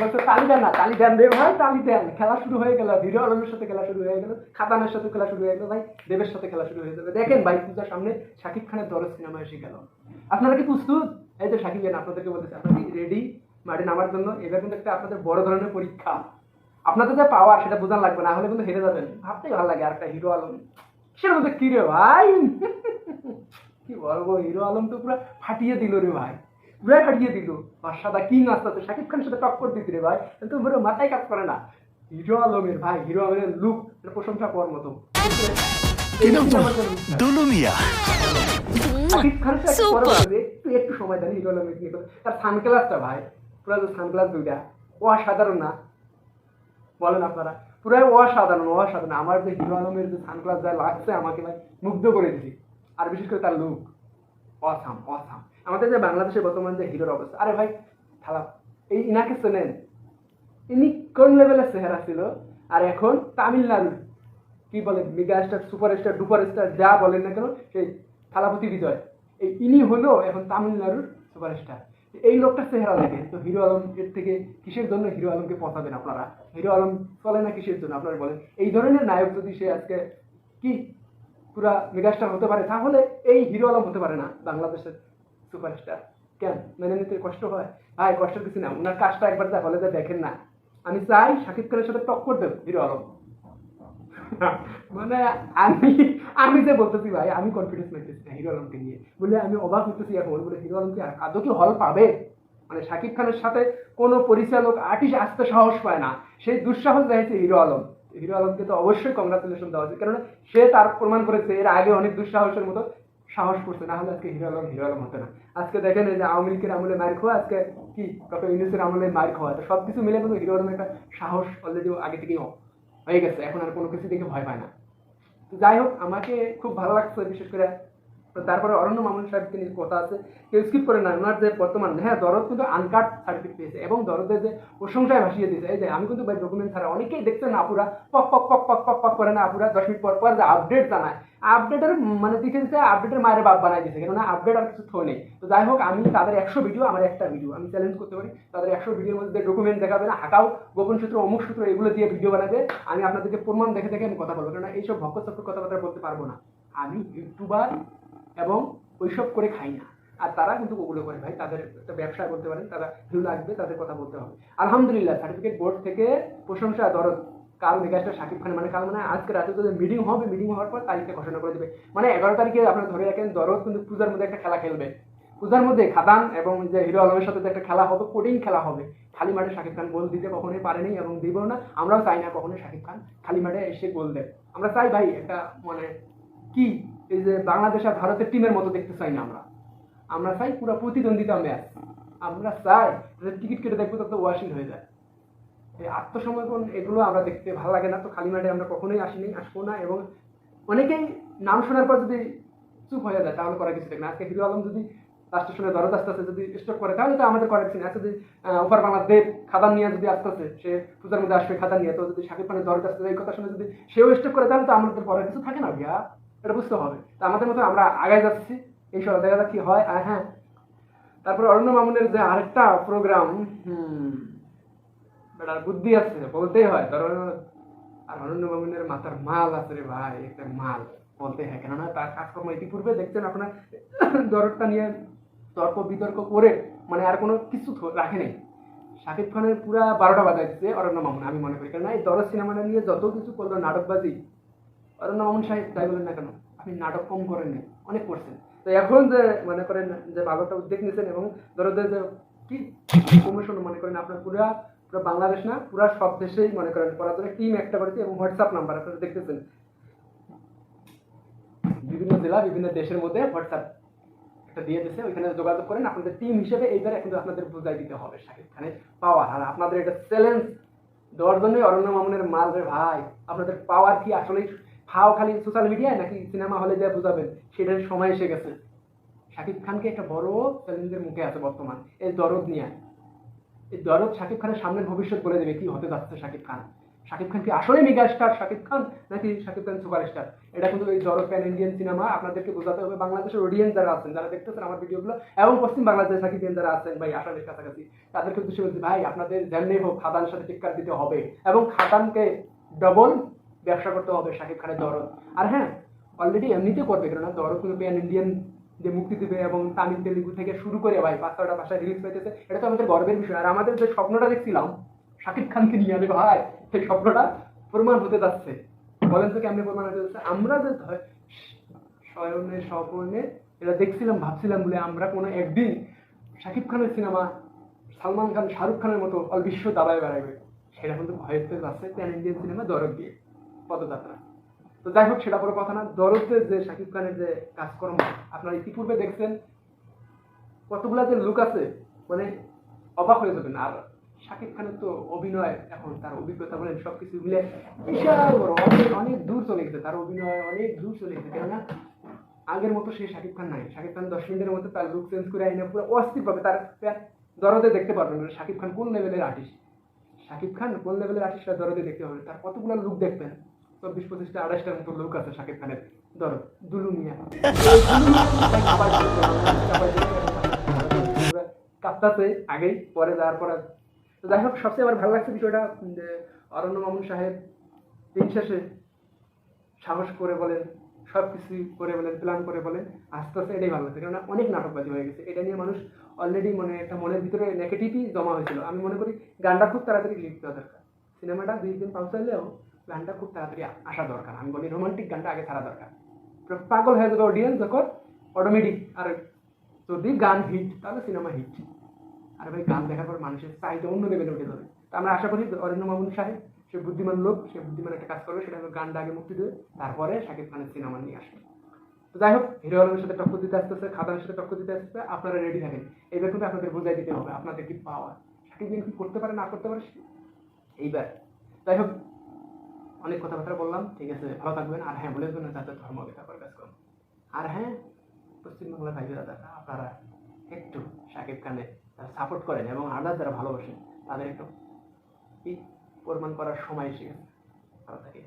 বলছে তালি দেন না তালি রে ভাই তালি দেন খেলা শুরু হয়ে গেল হিরো আলমের সাথে খেলা শুরু হয়ে গেল, খাতানের সাথে খেলা শুরু হয়ে গেল, ভাই, দেবের সাথে খেলা শুরু হয়ে যাবে। দেখেন ভাই, পূজার সামনে শাকিব খানের দরজ সিনেমা এসে গেল। আপনারা কি প্রস্তুত? এই যে শাকিব খান আপনাদেরকে বলতেছে, আপনারা কি রেডি মাঠে নামার জন্য? এবার কিন্তু একটা আপনাদের বড় ধরনের পরীক্ষা। আপনাদের যে পাওয়ার, সেটা বোঝান লাগবে, না হলে কিন্তু হেরে যাবেন। ভাবতেই ভালো লাগে আর একটা হিরো আলম। কিসের মধ্যে কি রে ভাই? কি বলব, হিরো আলম তো পুরো ফাটিয়ে দিল রে ভাই। পুরো ফাটিয়ে দিল। বাদশাদা কিং আসতে তো শাকিব খানের সাথে টক্কর দিতে রে ভাই কিন্তু পুরো মাথায় কাজ করে না। হিরো আলমের ভাই হিরো আলমের লুক এটা প্রশংসা করার মতো। দুলু মিয়া। শাকিব খান তো একটা একটু একটু সময় দেন হিরো আলমের তার সানগ্লাসটা ভাই পুরো যে সানগ্লাস দুইটা। অসাধারণ না? বলেন আপনারা। পুরাই অসাধারণ অসাধারণ। আমার যে হিরো আলমের যে সানগ্লাস যা লাগছে আমাকে ভাই মুগ্ধ করে দিছি। আর বিশেষ করে তার লুক অসাম অসাম আমাদের যে বাংলাদেশের বর্তমান যে হিরোর অবস্থা, আরে ভাই থালা এই ইনাকে শোনেন ইনি কোন লেভেলের চেহারা ছিল? আর এখন তামিলনাড়ু। কি বলে mega star super star duper star যা বলেন না কেন, সেই থালাপতি বিজয়। এই ইনি হলো এখন তামিলনাড়ুর সুপার স্টার এই লোকটার চেহারা দেখে, তো হিরো আলম এর থেকে কিসের জন্য হিরো আলমকে পচাবেন আপনারা? হিরো আলম চলে না কিসের জন্য? আপনারা বলেন। এই ধরনের নায়ক যদি সে আজকে কি পুরা মেগাস্টার হতে পারে, তাহলে এই হিরো আলম হতে পারে না বাংলাদেশের সুপারস্টার কেন? মেনে নিতে কষ্ট হয়? ভাই কষ্টের কিছু না। ওনার কাজটা একবার যা হলে দেখেন না। আমি চাই শাকিব খানের সাথে টক্কর দেব, হিরো আলম। মানে আমি আমি যে বলতেছি ভাই, আমি কনফিডেন্স পাইতেছি না হিরো আলমকে নিয়ে। বলে আমি অবাক হতেছি এখন। বলে, হিরো আলমকে আদৌ কি হল পাবে? মানে শাকিব খানের সাথে কোনো পরিচালক আর্টিস্ট আসতে সাহস পায় না। সেই দুঃসাহস দেখাচ্ছে হিরো আলম। হিরো আলমকে তো অবশ্যই কংগ্রাচুলেশন দেওয়া উচিত। কেননা সে তার প্রমাণ করেছে, এর আগে অনেক দুঃসাহসের মতো সাহস করছে, না হলে আজকে হিরো আলম হিরো আলম হতো না। আজকে দেখেন এই যে আওয়ামী লীগের আমলে মার খাওয়া, আজকে কি ডক্টর ইউনিসের আমলে মার খাওয়া। তো সব কিছু মিলে কিন্তু হিরো আলমের একটা সাহস অলরেডি আগে থেকেই হয়ে গেছে। এখন আর কোনো কিছু দেখে ভয় পায় না। যাই হোক, আমাকে খুব ভালো লাগছে বিশেষ করে তারপরে অরণ্য মামুন সাহেবকে নিয়ে কথা আছে। কেউ স্কিপ করে না, ওনার যে বর্তমান হ্যাঁ দরদ কিন্তু আনকাট সার্টিফিকেট পেয়েছে এবং দরদের যে প্রশংসায় ভাসিয়ে দিয়েছে। এই যে, আমি কিন্তু ভাই ডকুমেন্ট ছাড়া অনেকেই দেখছেন আপুরা, পক পক পক পক পক পক করে না আপুরা, দশ মিনিট পর পর যে আপডেট জানায়। আপডেটের মানে দেখে দিচ্ছে আপডেটের মায়ের বাপ বানাই দিয়েছে, কেননা আপডেট আর কিছু থো নেই। তো যাই হোক, আমি তাদের একশো ভিডিও আমার একটা ভিডিও আমি চ্যালেঞ্জ করতে পারি। তাদের একশো ভিডিওর মধ্যে ডকুমেন্ট দেখাবে না হাঁকাও গোপন সূত্র, অমুক সূত্র, এগুলো দিয়ে ভিডিও বানাবে। আমি আপনাদেরকে প্রমাণ দেখে দেখে আমি কথা বলব, কেননা এইসব ভক্ত কথাবার্তা বলতে পারব না। আমি ইউটিউবার এবং ওইসব করে খাই না। আর তারা কিন্তু ওগুলো করে ভাই, তাদের ব্যবসা করতে পারেন, তারা ভিউ লাগবে তাদের কথা বলতে হবে। আলহামদুলিল্লাহ সার্টিফিকেট বোর্ড থেকে প্রশংসা দরদ কাল মেগাস্টার শাকিব খান মানে কাল মানে আজকে রাতে তোদের মিটিং হবে মিটিং হওয়ার পর তারিখে ঘোষণা করে দেবে। মানে এগারো তারিখে আপনারা ধরে রাখেন, দরদ কিন্তু পূজার মধ্যে একটা খেলা খেলবে। পূজার মধ্যে খাদান এবং যে হিরো আলমের সাথে একটা খেলা হবে কোডিং খেলা হবে। খালি মাঠে শাকিব খান গোল দিতে কখনোই পারেনি এবং দিবেও না। আমরাও চাই না কখনোই শাকিব খান খালি মাঠে এসে গোল দেয়। আমরা চাই ভাই একটা মানে কি এই যে বাংলাদেশ আর ভারতের টিমের মতো দেখতে চাই না আমরা। আমরা চাই পুরো প্রতিদ্বন্দ্বিতা ম্যাচ আমরা চাই টিকিট কেটে দেখব তত ওয়াশিং হয়ে যায়। এই আত্মসমর্পণ এগুলো আমরা দেখতে ভালো লাগে না, তো খালি মাঠে আমরা কখনোই আসিনি, আসব না এবং অনেকেই নাম শোনার পর যদি চুপ হয়ে যায়, তাহলে করার কিছু থাকে না। আজকে হিরো আলম যদি লাস্টের শুনে দরদ আস্তে আস্তে যদি স্টক করে, তাহলে তো আমাদের করার কিছু নেই। যদি ওপার বাংলা দেব খাদান নিয়ে যদি আস্তে আস্তে সে পূজার মধ্যে আসবে খাদান নিয়ে তো যদি শাকিব খানের দরদ আস্তে এই কথা শুনে যদি সেও স্টক করে, তাহলে তো আমাদের পরের কিছু থাকে না ভিয়া এটা বুঝতে হবে। তা আমাদের মতো আমরা আগায় যাচ্ছি। এই সব দেখা যাক কি হয়। আর হ্যাঁ তারপরে অরণ্য মামুনের যে আরেকটা প্রোগ্রাম বেটার বুদ্ধি আছে, বলতেই হয়। ধরো আর অরণ্য মামুনের মাথার মাল আছে রে ভাই, একটা মাল। বলতে হয়। কেননা তার কাজকর্ম ইতিপূর্বে দেখছেন আপনার দরদটা নিয়ে তর্ক বিতর্ক করে মানে আর কোনো কিছু রাখে নেই। শাকিব খানের পুরা বারোটা বাজায় দিচ্ছে অরণ্য মামুন, আমি মনে করি। কেননা এই দরদ সিনেমাটা নিয়ে যত কিছু করল, নাটকবাজি অরণ্য মামুন সাহেব তাই বলেন না কেন? আপনি নাটক কম করেননি, অনেক করছেন। তো এখন যে মনে করেন যে একটা উদ্যোগ নিয়েছেন এবং ধরো যে কি প্রমোশন মনে করেন আপনার পুরা পুরো বাংলাদেশ না, পুরা সব দেশেই মনে করেন করার জন্য টিম একটা করেছে এবং হোয়াটসঅ্যাপ নাম্বার আপনারা দেখতেছেন। বিভিন্ন জেলা, বিভিন্ন দেশের মধ্যে হোয়াটসঅ্যাপ একটা দিয়ে দিচ্ছে ওইখানে যোগাযোগ করেন, আপনাদের টিম হিসেবে এইবারে কিন্তু আপনাদের বুঝাই দিতে হবে খানের পাওয়ার আর আপনাদের এটা চ্যালেঞ্জ দেওয়ার জন্যই অরণ্য মামুনের মাল রে ভাই, আপনাদের পাওয়ার কি আসলে ফাও খালি সোশ্যাল মিডিয়ায় নাকি সিনেমা হলে যা বুঝাবেন, সেটার সময় এসে গেছে। শাকিব খানকে একটা বড় চ্যালেঞ্জের মুখে আছে বর্তমান, এই দরদ নিয়ে। এই দরদ শাকিব খানের সামনের ভবিষ্যৎ বলে দেবে, কি হতে যাচ্ছে শাকিব খান? শাকিব খান কি আসলে মেগা স্টার শাকিব খান, নাকি শাকিব খান সুপার স্টার এটা কিন্তু এই জড়ো প্যান ইন্ডিয়ান সিনেমা আপনাদেরকে বোঝাতে হবে, বাংলাদেশের অডিয়েন্স যারা আছেন, যারা দেখতেছেন আমার ভিডিওগুলো এবং পশ্চিম বাংলাদেশের সাকিবিয়ান যারা আছেন, ভাই আসামের কাছাকাছি, তাদেরকে উদ্দেশ্যে বলছি, ভাই, আপনাদের যেমনি হোক খাদানের সাথে টিক্কার দিতে হবে, এবং খাদানকে ডবল ব্যবসা করতে হবে, শাকিব খানের দরদ। আর হ্যাঁ অলরেডি এমনিতে করবে, কেননা দরদ কিন্তু প্যান ইন্ডিয়ান যে মুক্তি দিবে এবং তামিল, তেলেগু থেকে শুরু করে ভাই, পাঁচ ছটা ভাষায় রিলিজ পাইতেছে এটা তো আমাদের গর্বের বিষয়। আর আমাদের যে স্বপ্নটা দেখছিলাম, শাকিব খানকে নিয়ে আমি ভাই, সেই স্বপ্নটা প্রমাণ হতে যাচ্ছে। বলেন তো কেমনি প্রমাণ হতে যাচ্ছে? আমরা যে স্বয়নে স্বপর্ণে এটা দেখছিলাম, ভাবছিলাম বলে আমরা কোনো একদিন শাকিব খানের সিনেমা, সালমান খান, শাহরুখ খানের মতো অল বিশ্ব দাবায় বেড়াবে সেটা কিন্তু হয়তো যাচ্ছে প্যান ইন্ডিয়ান সিনেমা দরদ দিয়ে। পদযাত্রা। তো যাই হোক, সেটা বড় কথা না। দরদের যে শাকিব খানের যে কাজকর্ম, আপনারা ইতিপূর্বে দেখছেন, কতগুলা যে লুক আছে মানে অবাক হয়ে যাবেন। আর শাকিব খানের তো অভিনয় এখন, তার অভিজ্ঞতা বলেন, সবকিছু মিলে বিশাল বড়। অনেক অনেক দূর চলে গেছে তার অভিনয়, অনেক দূর চলে গেছে। কেননা আগের মতো সেই শাকিব খান নাই। শাকিব খান দশ মিনিটের মধ্যে তার লুক চেঞ্জ করে আইনে পুরো অস্থির পাবে তার দরদে দেখতে পারবেন। মানে শাকিব খান কোন লেভেলের আর্টিস্ট শাকিব খান কোন লেভেলের আর্টিস্ট তার দরদে দেখতে পাবেন তার কতগুলো লুক দেখবেন? চব্বিশ পঁচিশটা আড়াইশটার মতো লোক আছে শাকিব খানের। দরদ দুলু মিয়া। কাঁপতাছে আগেই, পরে যাওয়ার পরে। তো যাই হোক, সবচেয়ে আমার ভালো লাগছে বিষয়টা যে অরণ্য মামুন সাহেব দিন শেষে সাহস করে বলেন সব কিছু করে বলেন প্ল্যান করে বলেন আস্তে আস্তে এটাই ভালো লাগছে। কেননা অনেক নাটকবাজি হয়ে গেছে। এটা নিয়ে মানুষ অলরেডি মানে একটা মনের ভিতরে নেগেটিভই জমা হয়েছিল। আমি মনে করি গানটা খুব তাড়াতাড়ি লিখতে দরকার। সিনেমাটা দুই দিন পৌঁছাইলেও গানটা খুব তাড়াতাড়ি আসা দরকার। আমি বলি রোমান্টিক গানটা আগে ছাড়া দরকার। পাগল হয়ে যাবে অডিয়েন্স যখন অটোমেটিক আর যদি গান হিট তাহলে সিনেমা হিট আর ভাই, গান দেখার পর মানুষের চাহিদা অন্য লেভেলে উঠে যাবে। তা আমরা আশা করি অরণ্য মামুন সাহেব, সে বুদ্ধিমান লোক, সে বুদ্ধিমান একটা কাজ করবে, সেটা হলো গানটা আগে মুক্তি দেবে। তারপরে শাকিব খানের সিনেমা নিয়ে আসবে। তো যাই হোক, হিরো আলমের সাথে টক্কর দিতে আসতেছে, খাদানের সাথে টক্কর দিতে আসতেছে, আপনারা রেডি থাকেন। এইবার কিন্তু আপনাদের বোঝাই দিতে হবে, আপনাদের কি পাওয়ার শাকিব কি করতে পারে, না করতে পারে এইবার। যাই হোক অনেক কথাবার্তা বললাম, ঠিক আছে, ভালো থাকবেন। আর হ্যাঁ বলে দেবেন যাতে ধর্ম ব্যথা করে কাজ করুন আর হ্যাঁ পশ্চিমবাংলার ভাই দাদা আপনারা একটু সাকিব খানে তারা সাপোর্ট করেন এবং আদার যারা ভালোবাসেন, তাদের একটু কি প্রমাণ করার সময় এসে গেছে। ভালো থাকে